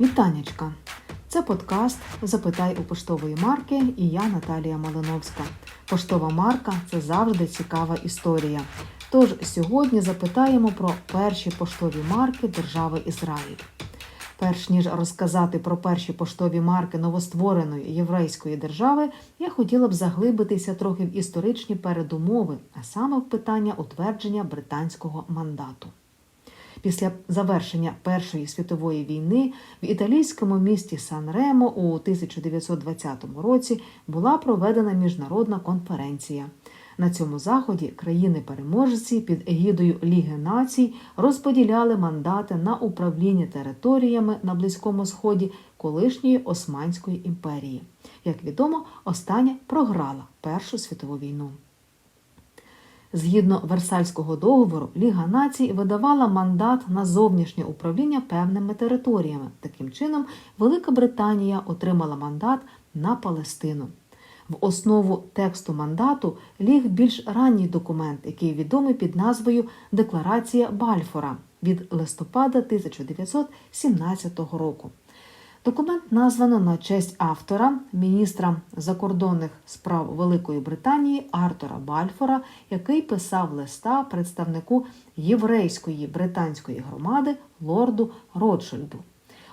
Вітанечка! Це подкаст Запитай у поштової марки і я Наталія Малиновська. Поштова марка це завжди цікава історія. Тож сьогодні запитаємо про перші поштові марки держави Ізраїль. Перш ніж розказати про перші поштові марки новоствореної єврейської держави, я хотіла б заглибитися трохи в історичні передумови, а саме в питання утвердження британського мандату. Після завершення Першої світової війни в італійському місті Сан-Ремо у 1920 році була проведена міжнародна конференція. На цьому заході країни-переможці під егідою Ліги націй розподіляли мандати на управління територіями на Близькому Сході колишньої Османської імперії. Як відомо, остання програла Першу світову війну. Згідно Версальського договору, Ліга націй видавала мандат на зовнішнє управління певними територіями. Таким чином, Велика Британія отримала мандат на Палестину. В основу тексту мандату ліг більш ранній документ, який відомий під назвою Декларація Бальфора від листопада 1917 року. Документ названо на честь автора, міністра закордонних справ Великої Британії Артура Бальфора, який писав листа представнику єврейської британської громади лорду Ротшильду.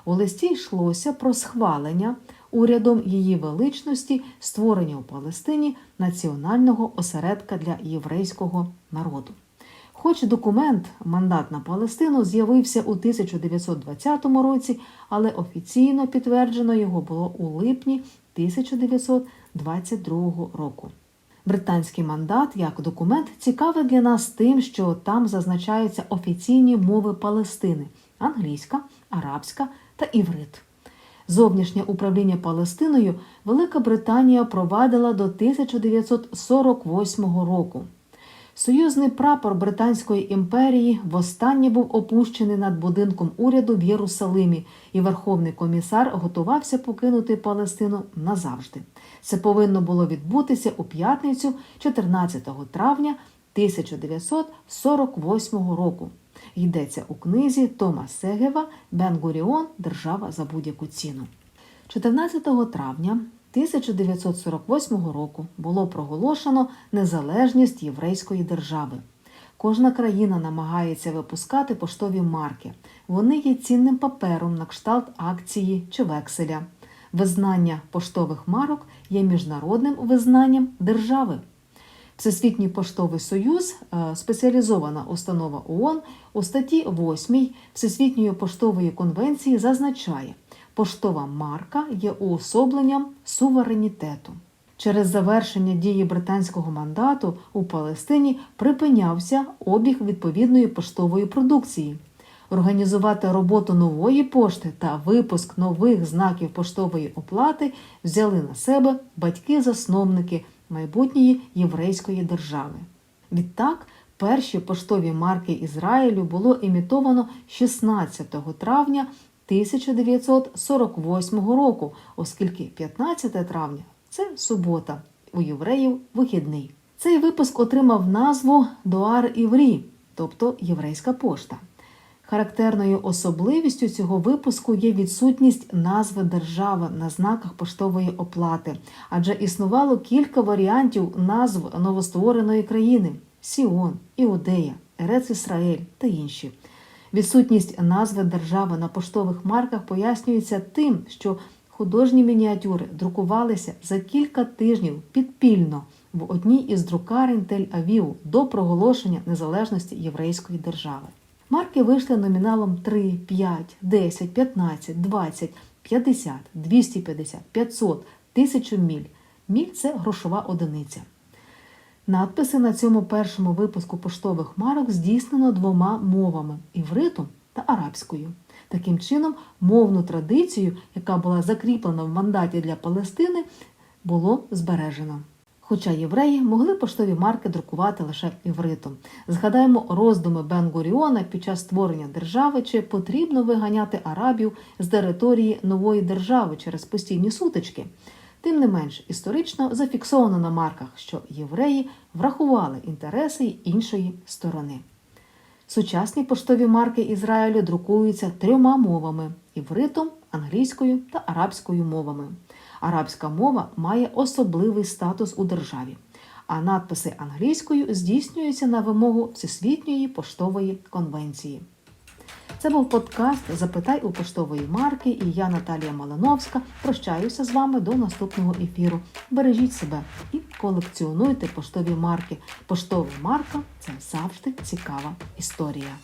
У листі йшлося про схвалення урядом її величності створення у Палестині національного осередка для єврейського народу. Хоч документ мандат на Палестину з'явився у 1920 році, але офіційно підтверджено його було у липні 1922 року. Британський мандат як документ цікавий для нас тим, що там зазначаються офіційні мови Палестини англійська, арабська та іврит. Зовнішнє управління Палестиною Велика Британія провадила до 1948 року. Союзний прапор Британської імперії востаннє був опущений над будинком уряду в Єрусалимі, і Верховний комісар готувався покинути Палестину назавжди. Це повинно було відбутися у п'ятницю, 14 травня 1948 року. Йдеться у книзі Тома Сегева Бен-Гуріон Держава за будь-яку ціну. 14 травня 1948 року було проголошено незалежність єврейської держави. Кожна країна намагається випускати поштові марки. Вони є цінним папером на кшталт акції чи векселя. Визнання поштових марок є міжнародним визнанням держави. Всесвітній поштовий союз, е, спеціалізована установа ООН, у статті 8 Всесвітньої поштової конвенції зазначає, поштова марка є уособленням суверенітету. Через завершення дії британського мандату у Палестині припинявся обіг відповідної поштової продукції. Організувати роботу нової пошти та випуск нових знаків поштової оплати взяли на себе батьки-засновники майбутньої єврейської держави. Відтак, перші поштові марки Ізраїлю було імітовано 16 травня 1948 року, оскільки 15 травня це субота, у євреїв вихідний. Цей випуск отримав назву Дуар Іврі, тобто єврейська пошта. Характерною особливістю цього випуску є відсутність назви держави на знаках поштової оплати, адже існувало кілька варіантів назв новоствореної країни: Сіон, Іудея, Ерец Ісраїль та інші. Відсутність назви держави на поштових марках пояснюється тим, що художні мініатюри друкувалися за кілька тижнів підпільно в одній із друкарень Тель-Авіву до проголошення незалежності єврейської держави. Марки вийшли номіналом 3, 5, 10, 15, 20, 50, 250, 500, 1000 міль. Міль це грошова одиниця. Надписи на цьому першому випуску поштових марок здійснено двома мовами івритом та арабською. Таким чином, мовну традицію, яка була закріплена в мандаті для Палестини, було збережено. Хоча євреї могли поштові марки друкувати лише івритом. Згадаємо роздуми Бен-Гуріона під час створення держави, чи потрібно виганяти арабів з території нової держави через постійні сутички. Тим не менш, історично зафіксовано на марках, що євреї врахували інтереси іншої сторони. Сучасні поштові марки Ізраїлю друкуються трьома мовами івритом, англійською та арабською мовами. Арабська мова має особливий статус у державі, а надписи англійською здійснюються на вимогу Всесвітньої поштової конвенції. Це був подкаст Запитай у поштової марки і я, Наталія Малиновська, прощаюся з вами до наступного ефіру. Бережіть себе і колекціонуйте поштові марки. Поштова марка це завжди цікава історія.